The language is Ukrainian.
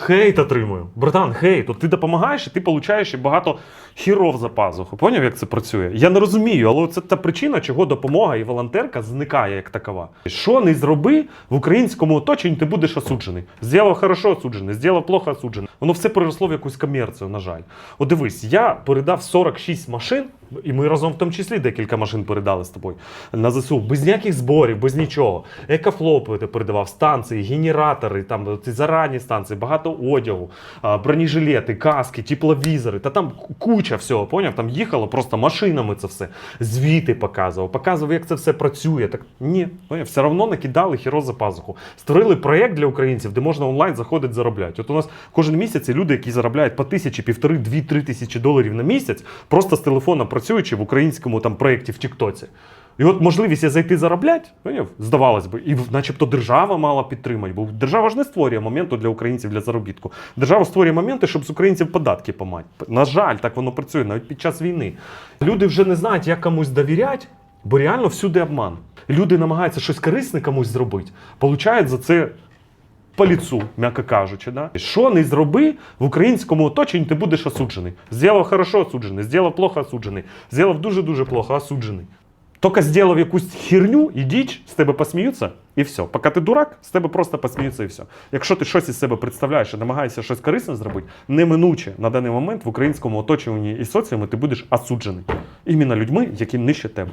Хейт отримую. Братан, хейт. От ти допомагаєш, і ти получаєш ще багато хіров за пазуху. Поняв, як це працює? Я не розумію, але це та причина, чого допомога і волонтерка зникає як такова. Що не зроби в українському оточенні, ти будеш осуджений. Зробив хорошо осуджений, зробив плохо осуджений. Воно все переросло в якусь комерцію, на жаль. От дивись, я передав 46 машин, і ми разом в тому числі декілька машин передали з тобою на ЗСУ, без ніяких зборів, без нічого. Екофлопи ти передавав, станції, генератори, там ці зарані станції, багато одягу, бронежилети, каски, тепловізори. Та там куча всього, поняв? Там їхало просто машинами це все. Звіти показував, показував, як це все працює. Так ні, поняв? все одно накидали хіро за пазуху. Створили проєкт для українців, де можна онлайн заходити заробляти. От у нас кожен місяць люди, які заробляють по тисячі, півтори, дві, три тисячі доларів на місяць, просто з телефона працюючи в українському там проєкті в Тіктоці. І от можливість зайти заробляти, поняв? здавалось би, і начебто держава мала підтримати, бо держава ж не створює моменту для українців для заробітку. Держава створює моменти, щоб з українців податки помати. На жаль, так воно працює навіть під час війни. Люди вже не знають, як комусь довіряти, бо реально всюди обман. Люди намагаються щось корисне комусь зробити, получають за це по ліцу, м'яко кажучи. Да? Що не зроби в українському оточенні, ти будеш осуджений. Зробив хорошо осуджений, зробив плохо осуджений, зробив дуже-дуже плохо осуджений. Тільки зробив якусь херню і діч, з тебе посміються, і все. Поки ти дурак, з тебе просто посміються і все. Якщо ти щось із себе представляєш і намагаєшся щось корисне зробити, неминуче на даний момент в українському оточенні і соціумі ти будеш осуджений. Іменно людьми, які нижче тебе.